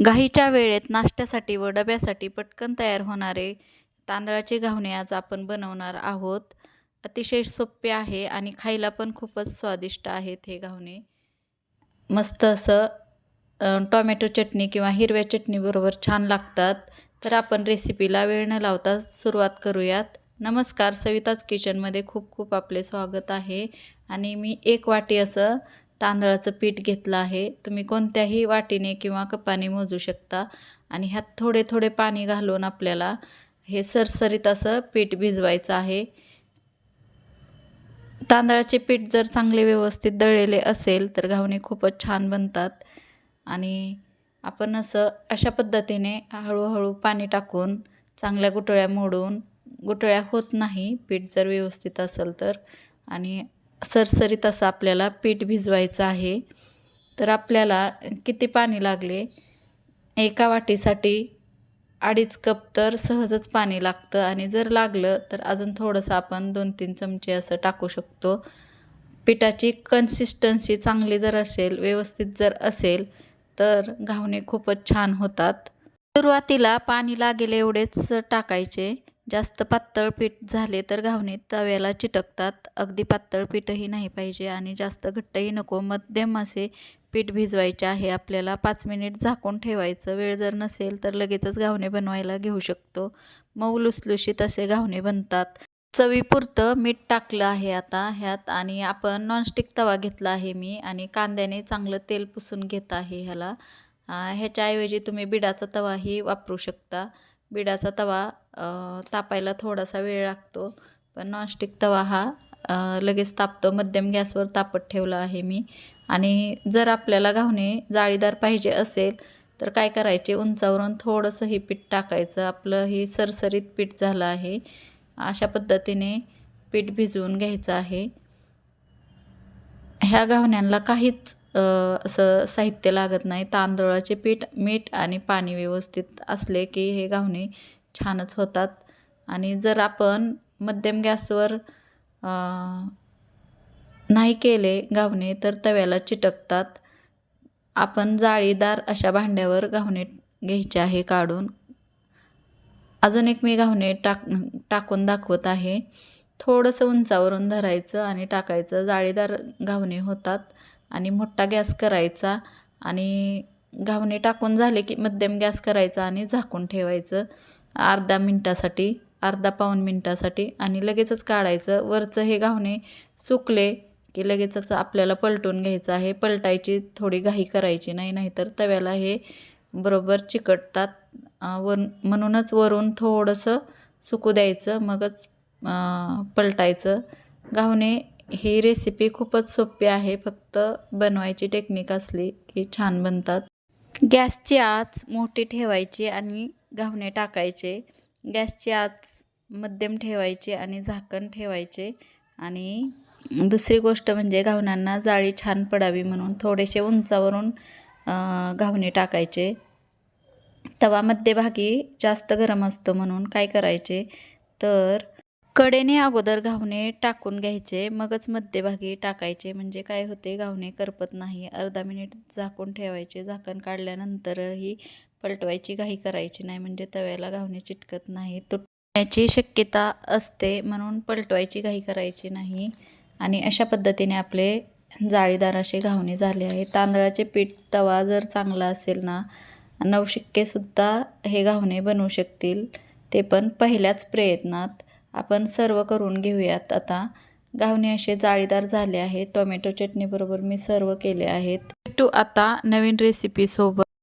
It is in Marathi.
घाईच्या वेळेत नाश्त्यासाठी व डब्यासाठी पटकन तयार होणारे तांदळाचे घावणे आज आपण बनवणार आहोत. अतिशय सोपे आहे आणि खायला पण खूपच स्वादिष्ट आहेत हे घावणे. मस्त असं टॉमॅटो चटणी किंवा हिरव्या चटणीबरोबर छान लागतात. तर आपण रेसिपीला वेळ न लावता सुरुवात करूयात. नमस्कार सविताच किचनमध्ये खूप खूप आपले स्वागत आहे. आणि मी एक वाटी असं तांदळाचं पीठ घेतलं आहे. तुम्ही कोणत्याही वाटीने किंवा कपाने मोजू शकता. आणि ह्यात थोडे थोडे पाणी घालून आपल्याला हे सरसरीत असं पीठ भिजवायचं आहे. तांदळाचे पीठ जर चांगले व्यवस्थित दळलेले असेल तर घावणे खूपच छान बनतात. आणि आपण असं अशा पद्धतीने हळूहळू पाणी टाकून चांगल्या गुटळ्या मोडून गुटळ्या होत नाही पीठ जर व्यवस्थित असेल तर. आणि सरसरीत असं आपल्याला पीठ भिजवायचं आहे. तर आपल्याला किती पाणी लागले? एका वाटीसाठी अडीच कप तर सहजच पाणी लागतं आणि जर लागलं तर अजून थोडंसं आपण दोन तीन चमचे असं टाकू शकतो. पिठाची कन्सिस्टन्सी चांगली जर असेल व्यवस्थित जर असेल तर घावणे खूपच छान होतात. सुरुवातीला पाणी लागेल एवढेच टाकायचे. जास्त पातळ पीठ झाले तर घावणे तव्याला चिटकतात. अगदी पातळ पीठही नाही पाहिजे आणि जास्त घट्टही नको. मध्यम असे पीठ भिजवायचे आहे. आपल्याला पाच मिनिट झाकून ठेवायचं. वेळ जर नसेल तर लगेचच घावणे बनवायला घेऊ शकतो. मऊ लुसलुशीत असे घावणे बनतात. चवीपुरतं मीठ टाकलं आहे आता ह्यात आणि आपण नॉनस्टिक तवा घेतला आहे मी आणि कांद्याने चांगलं तेल पुसून घेत आहे ह्याला. ह्याच्याऐवजी तुम्ही बिडाचा तवाही वापरू शकता. बिडाचा तवा तापायला थोडासा वेळ लागतो. पण नॉनस्टिक तवा हा लगेच तापतो. मध्यम गॅसवर तापत ठेवला आहे मी. आणि जर आपल्याला घावणे जाळीदार पाहिजे असेल तर काय करायचे? उंचावरून थोडंसं हे पीठ टाकायचं. आपलं हे सरसरीत पीठ झालं आहे. अशा पद्धतीने पीठ भिजवून घ्यायचं आहे. ह्या घावण्यांना काहीच असं साहित्य लागत नाही. तांदळाचे पीठ मीठ आणि पाणी व्यवस्थित असले की हे घावणे छानच होतात. आणि जर आपण मध्यम गॅसवर नाही केले घावणे तर तव्याला चिटकतात. आपण जाळीदार अशा भांड्यावर घावणे घ्यायचे आहे काढून. अजून एक मी घावणे टाक टाकून दाखवत आहे. थोडंसं उंचावरून धरायचं आणि टाकायचं. जाळीदार घावणे होतात. आणि मोठा गॅस करायचा आणि घावणे टाकून झाले की मध्यम गॅस करायचा आणि झाकून ठेवायचं. अर्धा मिनटासाठी अर्धा पाऊण मिनटासाठी आणि लगेचच काढायचं. वरचं हे घावणे सुकले की लगेचच आपल्याला पलटून घ्यायचं आहे. पलटायची थोडी घाई करायची नाही नाहीतर तव्याला हे बरोबर चिकटतात. वर म्हणूनच वरून थोडंसं सुकू द्यायचं मगच पलटायचं. घावणे ही रेसिपी खूपच सोपी आहे. फक्त बनवायची टेक्निक असली की छान बनतात. गॅसची आच मोठी ठेवायची आणि घावणे टाकायचे. गॅसची आच मध्यम ठेवायची आणि झाकण ठेवायचे. आणि दुसरी गोष्ट म्हणजे घावण्यांना जाळी छान पडावी म्हणून थोडेसे उंचावरून घावणे टाकायचे. तवा मध्यभागी जास्त गरम असतो म्हणून काय करायचे? तर कडेने अगोदर घावणे टाकून घ्यायचे मगच मध्यभागी टाकायचे. म्हणजे काय होते? घावणे करपत नाही. अर्धा मिनिट झाकून ठेवायचे. झाकण काढल्यानंतरही पलटवायची घाई करायची नाही. म्हणजे तव्याला घावणे चिटकत नाही. तुटण्याची शक्यता असते म्हणून पलटवायची घाई करायची नाही. आणि अशा पद्धतीने आपले जाळीदार असे घावणे झाले आहे. तांदळाचे पीठ तवा जर चांगला असेल ना नवशिक्केसुद्धा हे घावणे बनवू शकतील. ते पण पहिल्याच प्रयत्नात आपण सर्व करून घेऊयात. आता घावणे असे जाळीदार झाले आहेत. टोमॅटो चटणीबरोबर मी सर्व केले आहेत. भेटू आता नवीन रेसिपीसोबत